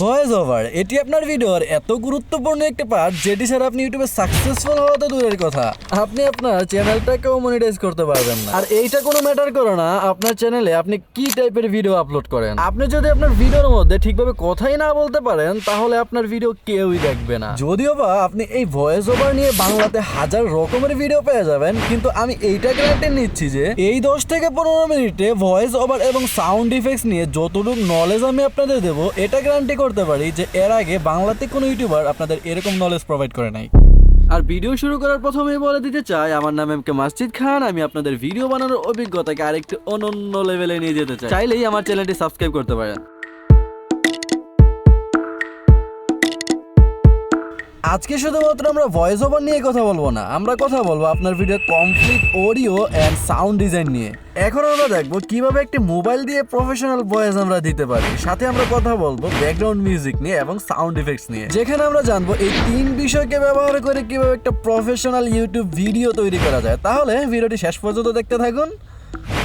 Voice over এটি আপনার ভিডিওর এত গুরুত্বপূর্ণ একটি পার্ট যেটি ছাড়া আপনি ইউটিউবে সাকসেসফুল হওয়া তো দূরের কথা। আপনি আপনার চ্যানেলটাকেও মনিটাইজ করতে পারবেন না। আর এইটা কোনো ম্যাটার করে না, আপনার চ্যানেলে আপনি কি টাইপের ভিডিও আপলোড করেন? আপনি যদি আপনার ভিডিওর মধ্যে ঠিকভাবে কথাই না বলতে পারেন, তাহলে আপনার ভিডিও কেউই দেখবে না। যদিও বা আপনি এই ভয়েস ওভার নিয়ে বাংলাতে হাজার রকমের ভিডিও পেয়ে যাবেন, কিন্তু আমি এইটা গ্যারান্টি নিচ্ছি যে, এই দশ থেকে পনেরো মিনিটে ভয়েস ওভার এবং সাউন্ড ইফেক্টস নিয়ে যতটুকু নলেজ আমি আপনাদের দেবো, এটা গ্যারান্টি করতে পারি যে এর আগে বাংলাতে কোনো ইউটিউবার আপনাদের এরকম নলেজ প্রোভাইড করে নাই। আর ভিডিও শুরু করার প্রথমেই বলে দিতে চাই, আমার নাম এম কে মাসজিদ খান, আমি আপনাদের ভিডিও বানানোর অভিজ্ঞতাকে আরেকটি অনন্য লেভেলে নিয়ে যেতে চাই। চাইলেই আমার চ্যানেলটি সাবস্ক্রাইব করতে পারেন। আজকে শুধুমাত্র আমরা ভয়েস ওভার নিয়ে কথা বলব না, আমরা কথা বলব আপনার video complete audio and sound design নিয়ে। এখন আমরা দেখব কীভাবে একটি মোবাইল দিয়ে প্রফেশনাল ভয়েস আমরা দিতে পারি, সাথে আমরা কথা বলব ব্যাকগ্রাউন্ড মিউজিক নিয়ে এবং সাউন্ড ইফেক্টস নিয়ে। যেখানে আমরা জানব এই তিন বিষয়কে ব্যবহার করে কীভাবে একটা প্রফেশনাল ইউটিউব ভিডিও তৈরি করা যায়। তাহলে ভিডিওটি শেষ পর্যন্ত দেখতে থাকুন।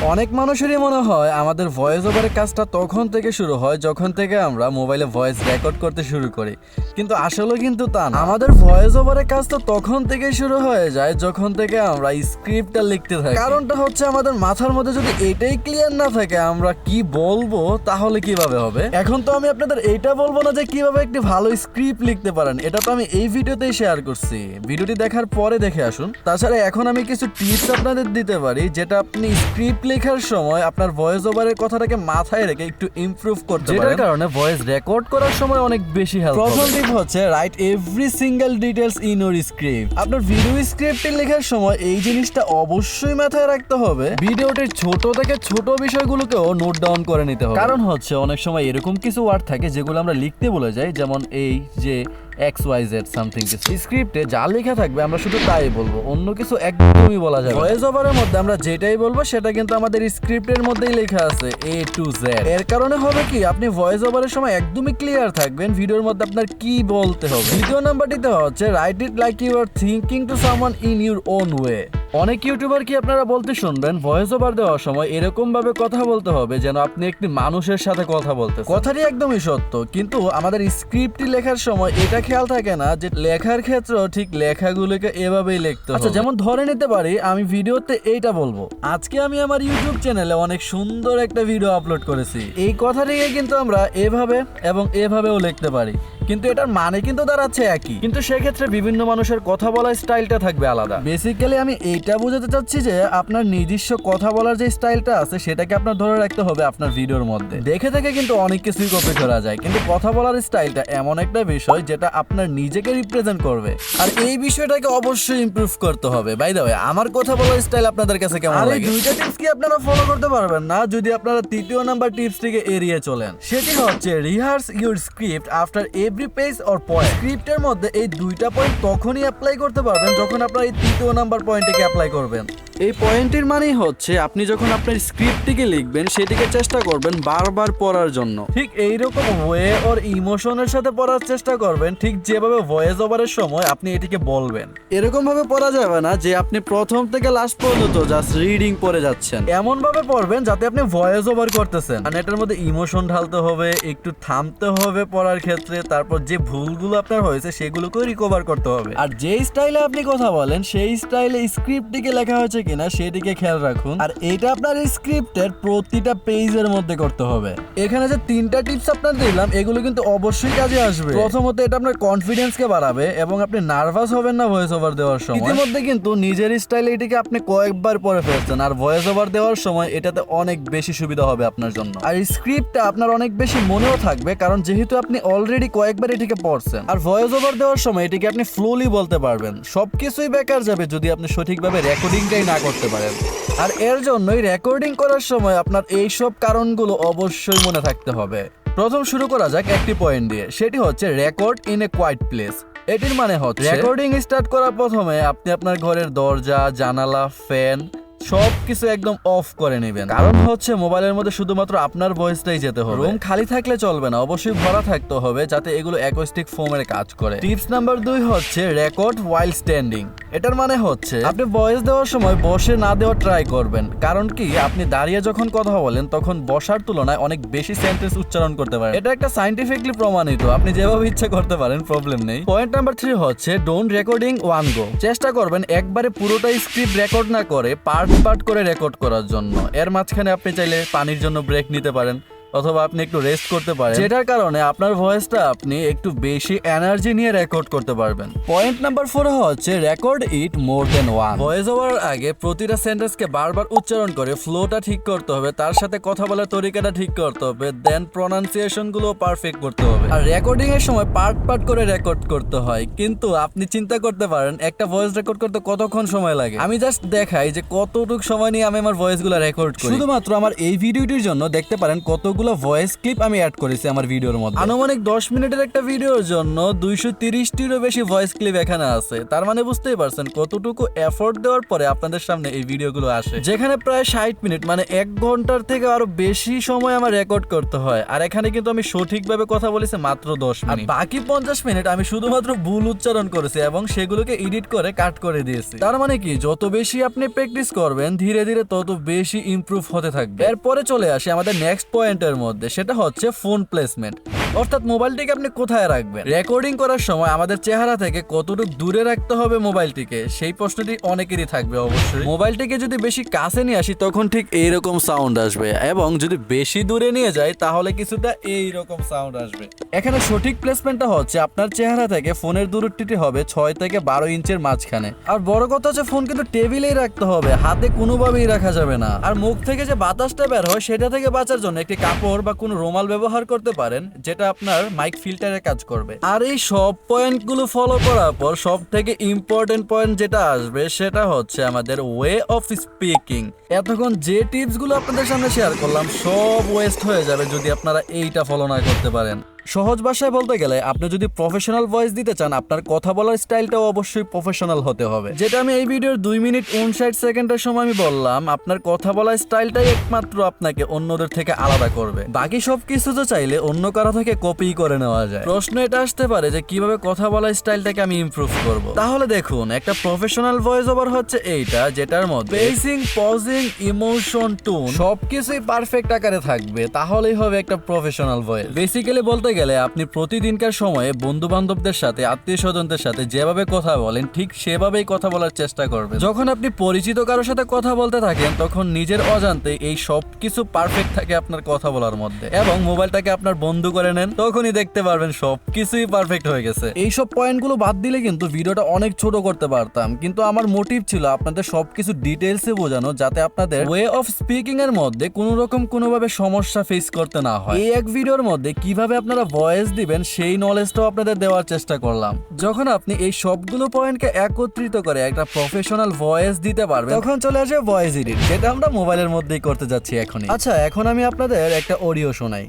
অনেক মানুষেরই মনে হয় আমাদের ভয়েস ওভারের কাজটা তখন থেকে শুরু হয় যখন থেকে আমরা মোবাইলে ভয়েস রেকর্ড করতে শুরু করি। কিন্তু আসলে কিন্তু তা না। আমাদের ভয়েস ওভারের কাজটা তখন থেকে শুরু হয়ে যায় যখন থেকে আমরা স্ক্রিপ্টটা লিখতে থাকি। কারণটা হচ্ছে আমাদের মাথার মধ্যে যদি এটাই ক্লিয়ার না থাকে আমরা কি বলব, তাহলে কীভাবে হবে? এখন তো আমি আপনাদের এটা বলব না যে কীভাবে একটি ভালো স্ক্রিপ্ট লিখতে পারেন। এটা তো আমি এই ভিডিওতেই শেয়ার করছি। ভিডিওটি দেখার পরে দেখে আসুন। তাছাড়া এখন আমি কিছু টিপস আপনাদের দিতে পারি যেটা আপনি স্ক্রিপ্ট লেখার সময় আপনার ভয়েস ওভারের কথাটাকে মাথায় রেখে একটু ইমপ্রুভ করতে পারেন। যেটার কারণে ভয়েস রেকর্ড করার সময় অনেক বেশি হেল্প প্রথম টিপ হচ্ছে write every single details in your script আপনার ভিডিও স্ক্রিপ্টে লেখার সময় এই জিনিসটা অবশ্যই মাথায় রাখতে হবে। ভিডিওটির ছোট থেকে ছোট বিষয়গুলোকেও নোট ডাউন করে নিতে হবে। কারণ হচ্ছে অনেক সময় এরকম কিছু ওয়ার্ড থাকে যেগুলো আমরা লিখতে বলে যাই যেমন এই যে এক্স ওয়াই জেড সামথিং কিছু স্ক্রিপ্টে যা লেখা থাকবে আমরা শুধু তাই বলব। অন্য কিছু একদমই বলা যাবে ভয়েস ওভারের মধ্যে আমরা যেটাই বলব সেটা কিন্তু আমাদের স্ক্রিপ্টের মধ্যেই লেখা আছে এ টু জেড এর কারণে হবে কি আপনি ভয়েস ওভারের সময় একদমই ক্লিয়ার থাকবেন ভিডিওর মধ্যে আপনার কি বলতে হবে। দ্বিতীয় নাম্বারটিতে হচ্ছে write it like you are thinking to someone in your own way অনেক ইউটিউবার কি আপনারা বলতে শুনবেন? ভয়েস ওভার দেওয়ার সময় এরকম ভাবে কথা বলতে হবে যেন আপনি একটি মানুষের সাথে কথা বলতে কথাটি একদমই সত্য কিন্তু আমাদের স্ক্রিপ্টটি লেখার সময় এটা খেয়াল থাকে না যে লেখার ক্ষেত্রেও ঠিক লেখাগুলোকে এভাবেই লিখতে আচ্ছা যেমন ধরে নিতে পারি আমি ভিডিওতে এইটা বলব। আজকে আমি আমার ইউটিউব চ্যানেলে অনেক সুন্দর একটা ভিডিও আপলোড করেছি। এই কথাটিকে কিন্তু আমরা এভাবে এবং এভাবেও লিখতে পারি। কিন্তু এটার মানে কিন্তু দাঁড়াচ্ছে একই। কিন্তু সেক্ষেত্রে বিভিন্ন মানুষের কথা বলার স্টাইলটা থাকবে আলাদা। বেসিক্যালি আমি এইটা বোঝাতে চাচ্ছি যে আপনার নিজস্ব কথা বলার যে স্টাইলটা আছে সেটাকে আপনার ধরে রাখতে হবে আপনার ভিডিওর মধ্যে। দেখে থেকে কিন্তু অনেক কিছুই কপি করা যায় কিন্তু কথা বলার স্টাইলটা এমন একটা বিষয় যেটা আপনার নিজেকে রিপ্রেজেন্ট করবে। আর এই বিষয়টাকে অবশ্যই ইমপ্রুভ করতে হবে। বাই দ্য ওয়ে আমার কথা বলার স্টাইল আপনাদের কাছে কেমন লাগে? দুইটা টিপস কি আপনারা ফলো করতে পারবেন? না যদি আপনারা তৃতীয় নাম্বার টিপসটিকে এড়িয়ে চলেন। সেটি হচ্ছে rehearse your script after every page or point স্ক্রিপ্টের মধ্যে এই দুইটা পয়েন্ট তখনই অ্যাপ্লাই করতে পারবেন যখন আপনার এই তৃতীয় নাম্বার পয়েন্টটিকে অ্যাপ্লাই করবেন। এই পয়েন্টের মানেই হচ্ছে আপনি যখন আপনার স্ক্রিপ্টটিকে লিখবেন, সেটিকে চেষ্টা করবেন বারবার পড়ার জন্য। ঠিক এইরকম ওয়ে ওর ইমোশনের সাথে পড়ার চেষ্টা করবেন, ঠিক যেভাবে ভয়েস ওভারের সময় আপনি এটিকে বলবেন। এরকম ভাবে পড়া যাবে না যে আপনি প্রথম থেকে লাস্ট পর্যন্ত জাস্ট রিডিং পড়ে যাচ্ছেন। এমন ভাবে পড়বেন যাতে আপনি ভয়েস ওভার করতেছেন। আর এটার মধ্যে ইমোশন ঢালতে হবে, একটু থামতে হবে পড়ার ক্ষেত্রে, তারপর যে ভুলগুলো আপনার হয়েছে, সেগুলোকেও রিকভার করতে হবে। আর যে স্টাইলে আপনি কথা বলেন, সেই স্টাইলে স্ক্রিপ্টটিকে লেখা হয়েছে কিনা সেদিকে খেয়াল রাখুন। আর এটা আপনার স্ক্রিপ্টের প্রতিটা পেজের মধ্যে করতে হবে। এখানে যে তিনটা টিপস আপনার দিলাম, এগুলো কিন্তু অবশ্যই কাজে আসবে। প্রথমত, এটা আপনার কনফিডেন্সকে বাড়াবে এবং আপনি নার্ভাস হবেন না ভয়েস ওভার দেওয়ার সময়। ইতিমধ্যে কিন্তু নিজের স্টাইলে এটিকে আপনি কয়েকবার পরে ফেলছেন। আর ভয়েস ওভার দেওয়ার সময় এটাতে অনেক বেশি সুবিধা হবে আপনার জন্য। আর স্ক্রিপ্টটা আপনার অনেক বেশি মনেও থাকবে, কারণ যেহেতু আপনি অলরেডি কয়েকবার এটিকে পড়ছেন। আর ভয়েস ওভার দেওয়ার সময় এটিকে আপনি ফ্লোলি বলতে পারবেন। সবকিছুই বেকার যাবে যদি আপনি সঠিকভাবে রেকর্ডিংটাই না করতে পারেন। আর এর জন্যই রেকর্ডিং করার সময় আপনার এইসব কারণগুলো অবশ্যই মনে থাকতে হবে। প্রথম শুরু করা যাক একটি পয়েন্ট দিয়ে সেটি হচ্ছে record in a quiet place. এটির মানে হচ্ছে রেকর্ডিং স্টার্ট করার প্রথমে আপনি আপনার ঘরের দরজা জানালা ফ্যান সব কিছু একদম অফ করে নেবেন। কারণ হচ্ছে মোবাইলের মধ্যে শুধুমাত্র আপনার ভয়েসটাই যেতে হবে। রুম খালি থাকলে চলবে না অবশ্যই ভরা থাকতে হবে যাতে এগুলো অ্যাকোস্টিক ফোমের কাজ করে। টিপস নাম্বার দুই হচ্ছে রেকর্ড ওয়াইল স্ট্যান্ডিং এটার মানে হচ্ছে আপনি ভয়েস দেওয়ার সময় বসে না দেওয়া ট্রাই করবেন। কারণ কি? আপনি দাঁড়িয়ে যখন কথা বলেন, তখন বসার তুলনায় অনেক বেশি সেন্টেন্স উচ্চারণ করতে পারেন। এটা একটা সাইন্টিফিকলি প্রমাণিত। আপনি যেভাবে ইচ্ছা করতে পারেন প্রবলেম নেই। পয়েন্ট নাম্বার থ্রি হচ্ছে ডোন্ট রেকর্ডিং ওয়ান গো চেষ্টা করবেন একবারে পুরোটাই স্ক্রিপ্ট রেকর্ড না করে পার্ট পার্ট করে রেকর্ড করার জন্য। এর মাঝখানে আপনি চাইলে পানির জন্য ব্রেক নিতে পারেন। অথবা আপনি একটু রেস্ট করতে পারেন। যেটার কারণে আপনার ভয়েসটা আপনি একটু বেশি এনার্জি নিয়ে রেকর্ড করতে পারবেন। পয়েন্ট নাম্বার ফোর হচ্ছে record it more than one voice over আগে প্রতিটা সেন্টেন্সকে বারবার উচ্চারণ করে ফ্লোটা ঠিক করতে হবে, তার সাথে কথা বলার তরিকাটা ঠিক করতে হবে দেন প্রনাউন্সিয়েশনগুলো পারফেক্ট করতে হবে। আর রেকর্ডিং এর সময় পার্ট পার্ট করে রেকর্ড করতে হয়, কিন্তু আপনি চিন্তা করতে পারেন, একটা ভয়েস রেকর্ড করতে কতক্ষণ সময় লাগে? আমি জাস্ট দেখাই যে কতটুকু সময় নিয়ে আমি আমার ভয়েসগুলো রেকর্ড করি। শুধুমাত্র আমার এই ভিডিওটির জন্য দেখতে পারেন কতগুলো ভয়েস ক্লিপ আমি অ্যাড করেছি আমার ভিডিওর মধ্যে। আনুমানিক দশ মিনিটের একটা ভিডিওর জন্য দুইশো তিরিশটিরও বেশি ভয়েস ক্লিপ এখানে আছে। তার মানে বুঝতেই পারছেন কতটুকু এফোর্ট দেওয়ার পরে আপনাদের সামনে এই ভিডিওগুলো আসে। যেখানে প্রায় ষাট মিনিট মানে এক ঘণ্টার থেকে আরও বেশি সময় আমার রেকর্ড করতে হয়। আর এখানে কিন্তু আমি সঠিকভাবে কথা বলেছি মাত্র দশ মিনিট। বাকি পঞ্চাশ মিনিট আমি শুধুমাত্র ভুল উচ্চারণ করেছি এবং সেগুলোকে এডিট করে কাট করে দিয়েছি। তার মানে কি যত বেশি আপনি প্র্যাকটিস করবেন ধীরে ধীরে তত বেশি ইমপ্রুভ হতে থাকবে। এরপরে চলে আসি আমাদের নেক্সট পয়েন্টের মধ্যে সেটা হচ্ছে ফোন প্লেসমেন্ট অর্থাৎ মোবাইলটিকে আপনি কোথায় রাখবেন? রেকর্ডিং করার সময় আমাদের চেহারা থেকে কতটুকু দূরে রাখতে হবে মোবাইলটিকে, সেই প্রশ্নটি অনেকেরই থাকবে অবশ্যই। মোবাইলটিকে যদি বেশি কাছে নিয়ে আসি, তখন ঠিক এইরকম সাউন্ড আসবে এবং যদি বেশি দূরে নিয়ে যাই, তাহলে কিছুটা এইরকম সাউন্ড আসবে। এখানে সঠিক প্লেসমেন্টটা হচ্ছে আপনার চেহারা থেকে ফোনের দূরত্বটি হবে ছয় থেকে বারো ইঞ্চের মাঝখানে। আর বড় কথা হচ্ছে ফোন কিন্তু টেবিলেই রাখতে হবে, হাতে কোনোভাবেই রাখা যাবে না। আর মুখ থেকে যে বাতাসটা বের হয়, সেটা থেকে বাঁচার জন্য একটি কাপড় বা কোনো রুমাল ব্যবহার করতে পারেন, যেটা আপনার মাইক ফিল্টারে কাজ করবে। আর এই সব পয়েন্টগুলো ফলো করার পর সব থেকে ইম্পর্টেন্ট পয়েন্ট যেটা আসবে সেটা হচ্ছে আমাদের ওয়ে অফ স্পিকিং এতক্ষণ যে টিপসগুলো আপনাদের সামনে শেয়ার করলাম, সব ওয়েস্ট হয়ে যাবে যদি আপনারা এইটা ফলো না করতে পারেন। সহজ ভাষায় বলতে গেলে আপনি যদি প্রফেশনাল ভয়েস দিতে চান, আপনার কথা বলার স্টাইলটাও অবশ্যই প্রফেশনাল হতে হবে। যেটা আমি এই ভিডিওর দুই মিনিট উনষাট সেকেন্ডের সময় আমি বললাম, আপনার কথা বলার স্টাইলটাই একমাত্র আপনাকে অন্যদের থেকে আলাদা করবে। বাকি সব কিছু তো চাইলে অন্য কারও থেকে কপি করে নেওয়া যায়। প্রশ্ন এটা আসতে পারে যে কীভাবে কথা বলার স্টাইলটাকে আমি ইমপ্রুভ করব। তাহলে দেখুন, একটা প্রফেশনাল ভয়েস ওভার হচ্ছে এইটা, যেটার মধ্যে পেসিং পজিং ইমোশন টোন সবকিছুই পারফেক্ট আকারে থাকবে। তাহলেই হবে একটা প্রফেশনাল ভয়েস বেসিক্যালি বলতে গেলে আপনি প্রতিদিনকার সময়ে বন্ধু বান্ধবদের সাথে আত্মীয় স্বজনদের সাথে যেভাবে কথা বলেন, ঠিক সেভাবেই কথা বলার চেষ্টা করবেন। যখন আপনি পরিচিত কারোর সাথে কথা বলতে থাকেন, তখন নিজের অজান্তে এই সব কিছু পারফেক্ট থাকে আপনার কথা বলার মধ্যে। এবং মোবাইলটাকে আপনার বন্ধু করে নেন, তখনই দেখতে পারবেন সব কিছুই পারফেক্ট হয়ে গেছে। এইসব পয়েন্টগুলো বাদ দিলে কিন্তু ভিডিওটা অনেক ছোট করতে পারতাম। কিন্তু আমার মোটিভ ছিল আপনাদের সবকিছু ডিটেলসে বোঝানো, যাতে আপনাদের ওয়ে অফ স্পিকিং এর মধ্যে কোনো রকম কোনোভাবে সমস্যা ফেস করতে না হয়। এই এক ভিডিওর মধ্যে কীভাবে আপনারা ভয়েস দিবেন, সেই নলেজটাও আপনাদের দেওয়ার চেষ্টা করলাম। যখন আপনি এই সবগুলো পয়েন্টকে একত্রিত করে একটা প্রফেশনাল ভয়েস দিতে পারবেন, তখন চলে আসে ভয়েস এডিট যেটা আমরা মোবাইলের মধ্যেই করতে যাচ্ছি এখনই। আচ্ছা এখন আমি আপনাদের একটা অডিও শোনাই।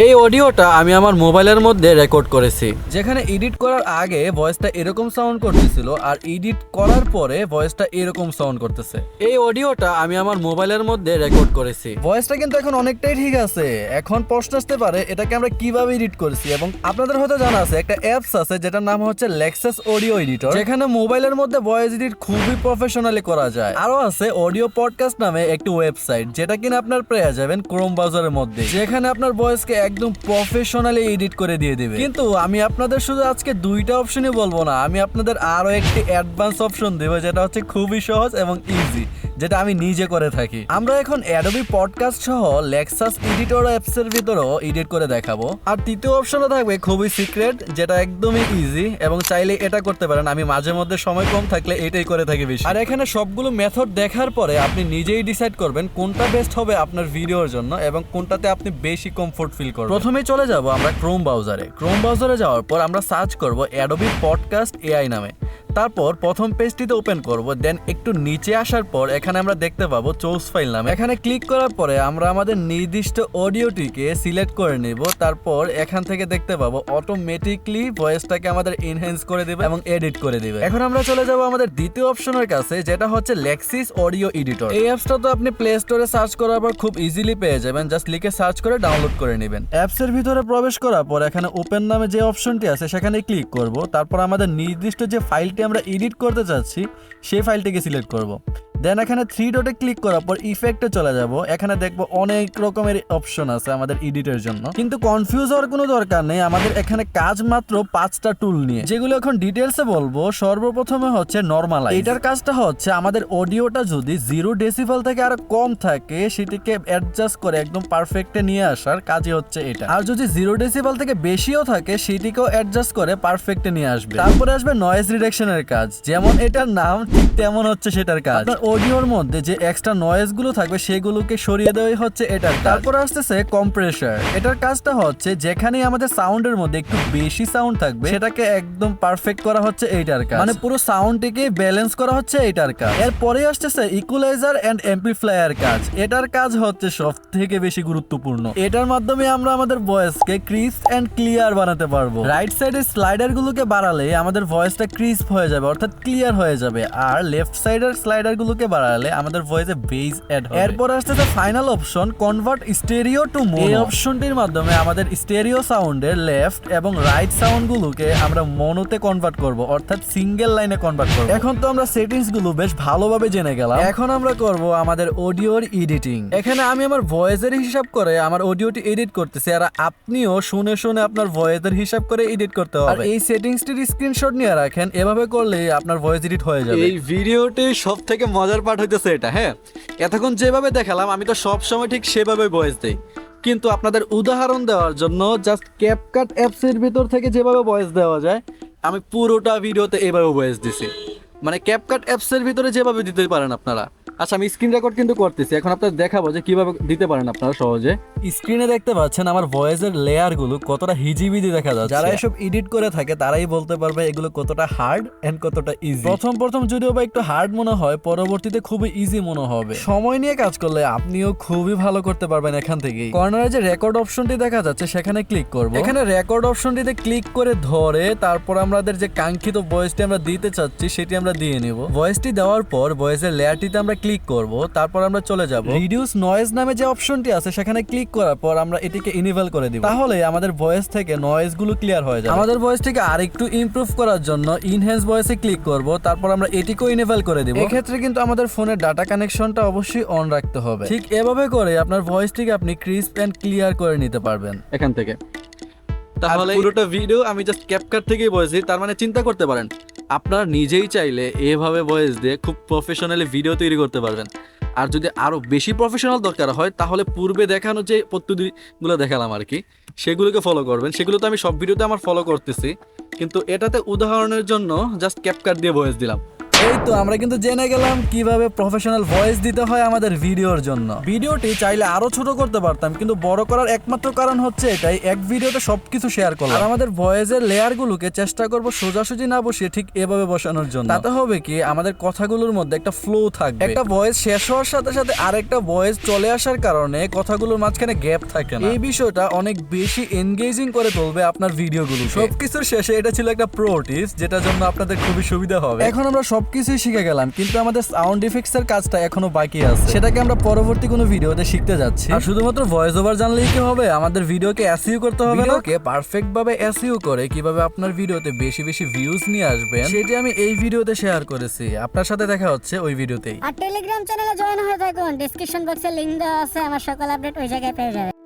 এই অডিওটা আমি আমার মোবাইলের মধ্যে রেকর্ড করেছি। যেখানে এডিট করার আগে ভয়েসটা এরকম সাউন্ড করতেছিল আর এডিট করার পরে ভয়েসটা এরকম সাউন্ড করতেছে। এই অডিওটা আমি আমার মোবাইলের মধ্যে রেকর্ড করেছি। ভয়েসটা কিন্তু এখন অনেকটাই ঠিক আছে। এখন প্রশ্ন আসতে পারে এটাকে আমরা কীভাবে এডিট করেছি এবং আপনাদের হয়তো জানা আছে একটা অ্যাপস আছে যেটার নাম হচ্ছে লেক্সাস অডিও এডিটর যেখানে মোবাইলের মধ্যে ভয়েস এডিট খুবই প্রফেশনালি করা যায়। আরও আছে অডিও পডকাস্ট নামে একটি ওয়েবসাইট যেটা কিনা আপনার পেয়ে যাবেন ক্রোম ব্রাউজারের মধ্যে। যেখানে আপনার ভয়েসকে একদম প্রফেশনালি এডিট করে দিয়ে দেবে। কিন্তু আমি আপনাদের শুধু আজকে দুইটা অপশনই বলব না, আমি আপনাদের আরও একটি অ্যাডভান্স অপশন দেবো, যেটা হচ্ছে খুবই সহজ এবং ইজি যেটা আমি নিজে করে থাকি। আমরা এখন অ্যাডোবি পডকাস্ট সহ লেক্সাস এডিটর অ্যাপস এর ভিতরেও এডিট করে দেখাবো। আর তৃতীয় অপশনও থাকবে খুবই সিক্রেট যেটা একদমই ইজি এবং চাইলে এটা করতে পারেন। আমি মাঝে মধ্যে সময় কম থাকলে এটাই করে থাকি বেশি। আর এখানে সবগুলো মেথড দেখার পরে আপনি নিজেই ডিসাইড করবেন কোনটা বেস্ট হবে আপনার ভিডিওর জন্য এবং কোনটাতে আপনি বেশি কমফোর্ট ফিল করবেন। প্রথমে চলে যাব আমরা ক্রোম ব্রাউজারে ক্রোম ব্রাউজারে যাওয়ার পর আমরা সার্চ করব অ্যাডোবি পডকাস্ট এআই নামে। তারপর প্রথম পেজটিতে ওপেন করব দেন একটু নিচে আসার পর এখানে আমরা দেখতে পাবো চৌস ফাইল নামে। এখানে ক্লিক করার পরে আমরা আমাদের নির্দিষ্ট অডিওটিকে সিলেক্ট করে নিব, তারপর এখান থেকে দেখতে পাবো অটোমেটিকলি ভয়েসটাকে আমাদের এনহ্যান্স করে দিবে এবং এডিট করে দিবে। এখন আমরা চলে যাব আমাদের দ্বিতীয় অপশনের কাছে, যেটা হচ্ছে লেক্সিস অডিও এডিটর এই অ্যাপসটা তো আপনি প্লে স্টোরে সার্চ করার পর খুব ইজিলি পেয়ে যাবেন জাস্ট লিখে সার্চ করে ডাউনলোড করে নেবেন। অ্যাপসের ভিতরে প্রবেশ করার পর এখানে ওপেন নামে যে অপশনটি আছে, সেখানে ক্লিক করব, তারপর আমাদের নির্দিষ্ট যে ফাইলটি ফাইলটি আমরা এডিট করতে চাচ্ছি সেই ফাইলটিকে সিলেক্ট করব। দেন এখানে থ্রি ডটে ক্লিক করার পর ইফেক্টে চলে যাব। এখানে দেখব অনেক রকমের অপশন আছে আমাদের এডিটের জন্য। কিন্তু কনফিউজ হওয়ার কোনো দরকার নেই, আমাদের এখানে কাজ মাত্র পাঁচটা টুল নিয়ে। যেগুলো এখন ডিটেলসে বলব, সর্বপ্রথমে হচ্ছে নর্মাল এটার কাজটা হচ্ছে আমাদের অডিওটা যদি জিরো ডেসিবেল থেকে আরও কম থাকে, সেটিকে অ্যাডজাস্ট করে একদম পারফেক্টে নিয়ে আসার কাজই হচ্ছে এটা। আর যদি জিরো ডেসিবেল থেকে বেশিও থাকে, সেটিকেও অ্যাডজাস্ট করে পারফেক্টে নিয়ে আসবে। তারপরে আসবে নয়েজ রিডাকশনের কাজ। যেমন এটার নাম, ঠিক তেমন হচ্ছে সেটার কাজ। অডিওর মধ্যে যে এক্সট্রা নয়েজগুলো থাকবে, সেগুলোকে সরিয়ে দেওয়াই হচ্ছে এটার। তারপরে আসতেছে কম্প্রেসার এটার কাজটা হচ্ছে যেখানে আমাদের সাউন্ডের মধ্যে একটু বেশি সাউন্ড থাকবে, সেটাকে একদম পারফেক্ট করা হচ্ছে এইটার কাজ। মানে পুরো সাউন্ডটিকে ব্যালেন্স করা হচ্ছে এইটার কাজ। এরপরে আসতেছে ইকুলাইজার এন্ড এমপ্লিফায়ার কাজ। এটার কাজ হচ্ছে সব থেকে বেশি গুরুত্বপূর্ণ। এটার মাধ্যমে আমরা আমাদের ভয়েসকে ক্রিস্প এন্ড ক্লিয়ার বানাতে পারব। রাইট সাইডের স্লাইডার গুলোকে বাড়ালে আমাদের ভয়েসটা ক্রিস্প হয়ে যাবে, অর্থাৎ ক্লিয়ার হয়ে যাবে। আর লেফট সাইডের স্লাইডার গুলোকে বাড়ালে আমাদের ভয়েসে বেস অ্যাড হবে। এরপর আসতেছে final option convert stereo to mono এই অপশনটির মাধ্যমে আমাদের স্টেরিও সাউন্ডের লেফট এবং রাইট সাউন্ড গুলোকে আমরা মোনোতে কনভার্ট করব অর্থাৎ সিঙ্গেল লাইনে কনভার্ট করব। এখন তো আমরা সেটিংসগুলো বেশ ভালোভাবে জেনে গেলাম। এখন আমরা করব আমাদের অডিওর এডিটিং এখানে আমি আমার ভয়েসের হিসাব করে আমার অডিওটি এডিট করতেছি আর আপনিও শুনে শুনে আপনার ভয়েসের হিসাব করে এডিট করতে হবে। আর এই সেটিংসটির স্ক্রিনশট নিয়ে রাখেন এভাবে করলে আপনার ভয়েস এডিট হয়ে যাবে। এই ভিডিওটি সব থেকে মজার পার্ট হইতেছে এটা হ্যাঁ? এতক্ষণ যেভাবে দেখালাম, আমি তো সব সময় ঠিক সেভাবে ভয়েস দেই। কিন্তু আপনাদের উদাহরণ দেওয়ার জন্য জাস্ট ক্যাপকাট অ্যাপসের ভিতর থেকে যেভাবে ভয়েস দেওয়া যায়, আমি পুরোটা ভিডিওতে এভাবে ভয়েস দিছি। মানে ক্যাপকাট অ্যাপসের ভিতরে যেভাবে দিতে পারেন আপনারা। আচ্ছা আমি স্ক্রিন রেকর্ড কিন্তু করতেছি। এখন আপনার দেখাবো যে কীভাবে দিতে পারেন আপনারা সহজে। স্ক্রিনে দেখতে পাচ্ছেন আমার ভয়েসের লেয়ারগুলো কতটা হিজিবিজি দেখা যাচ্ছে। যারা এসব এডিট করে থাকে তারাই বলতে পারবে এগুলো কতটা হার্ড এন্ড কতটা ইজি প্রথম প্রথম যদিও বা একটু হার্ড মনে হয় পরবর্তীতে খুবই ইজি মনে হবে। সময় নিয়ে কাজ করলে আপনিও খুবই ভালো করতে পারবেন এখান থেকেই। কর্নারে যে রেকর্ড অপশনটি দেখা যাচ্ছে সেখানে ক্লিক করব। এখানে রেকর্ড অপশনটিতে ক্লিক করে ধরে তারপর আমাদের যে কাঙ্ক্ষিত ভয়েসটি আমরা দিতে চাচ্ছি সেটি আমরা দিয়ে নেব। ভয়েসটি দেওয়ার পর ভয়েসের লেয়ারটিতে আমরা ক্লিক করব তারপর আমরা চলে যাব। রিডিউস নয়েজ নামে যে অপশনটি আছে সেখানে ক্লিক করার পর আমরা এটিকে ইনেবল করে দিব। তাহলে আমাদের ভয়েস থেকে নয়েজগুলো ক্লিয়ার হয়ে যাবে। আমাদের ভয়েসটিকে আরেকটু ইমপ্রুভ করার জন্য ইনহ্যান্স ভয়েসে ক্লিক করব তারপর আমরা এটিকেও ইনেবল করে দিব। এক্ষেত্রে কিন্তু আমাদের ফোনের ডাটা কানেকশনটা অবশ্যই অন রাখতে হবে। ঠিক এভাবে করে আপনার ভয়েসটিকে আপনি ক্রিস্প এন্ড ক্লিয়ার করে নিতে পারবেন। এখান থেকে। তাহলে পুরোটা ভিডিও আমি জাস্ট ক্যাপকাট থেকেই বলেছি তার মানে চিন্তা করতে পারেন আপনারা নিজেই চাইলে এভাবে ভয়েস দিয়ে খুব প্রফেশনালি ভিডিও তৈরি করতে পারবেন। আর যদি আরও বেশি প্রফেশনাল দরকার হয়, তাহলে পূর্বে দেখানো যে পদ্ধতিগুলো দেখালাম আর কি, সেগুলোকে ফলো করবেন। সেগুলো তো আমি সব ভিডিওতে আমার ফলো করতেছি। কিন্তু এটাতে উদাহরণের জন্য জাস্ট ক্যাপকাট দিয়ে ভয়েস দিলাম। এই তো, আমরা কিন্তু জেনে গেলাম কীভাবে প্রফেশনাল ভয়েস দিতে হয় আমাদের ভিডিওর জন্য। ভিডিওটি চাইলে আরও ছোট করতে পারতাম, কিন্তু বড় করার একমাত্র কারণ হচ্ছে এটাই। এক ভিডিওতে সবকিছু শেয়ার করলাম। আর আমাদের ভয়েসের লেয়ার গুলোকে চেষ্টা করব সোজাসুজি না বসিয়ে ঠিক এভাবে বসানোর জন্য। তাতে হবে কি, আমাদের কথাগুলোর মধ্যে একটা ফ্লো থাকবে। একটা ভয়েস শেষ হওয়ার সাথে সাথে আরেকটা ভয়েস চলে আসার কারণে কথাগুলোর মাঝখানে গ্যাপ থাকে না। এই বিষয়টা অনেক বেশি এনগেজিং করে তুলবে আপনার ভিডিওগুলো সবকিছুর শেষে এটা ছিল একটা প্রো টিপস যেটার জন্য আপনাদের খুবই সুবিধা হবে। এখন আমরা সবকিছুই শিখে গেলাম কিন্তু আমাদের সাউন্ড ইফেক্টস এর কাজটা এখনও বাকি আছে। সেটাকে আমরা পরবর্তী কোনো ভিডিওতে শিখতে যাচ্ছি। আর শুধুমাত্র ভয়েস ওভার জানলেই কি হবে? আমাদের ভিডিওকে এসইউ করতে হবে না? ওকে পারফেক্ট ভাবে এসইউ করে কীভাবে আপনার ভিডিওতে বেশি বেশি ভিউজ নিয়ে আসবেন সেটি আমি এই ভিডিওতে শেয়ার করেছি। আপনার সাথে দেখা হচ্ছে ওই ভিডিওতেই আর টেলিগ্রাম চ্যানেলে জয়েন হয়ে থাকুন। ডিসক্রিপশন বক্সে লিংক দেওয়া আছে। আমার সকল আপডেট ওই জায়গায় পেয়ে যাবেন।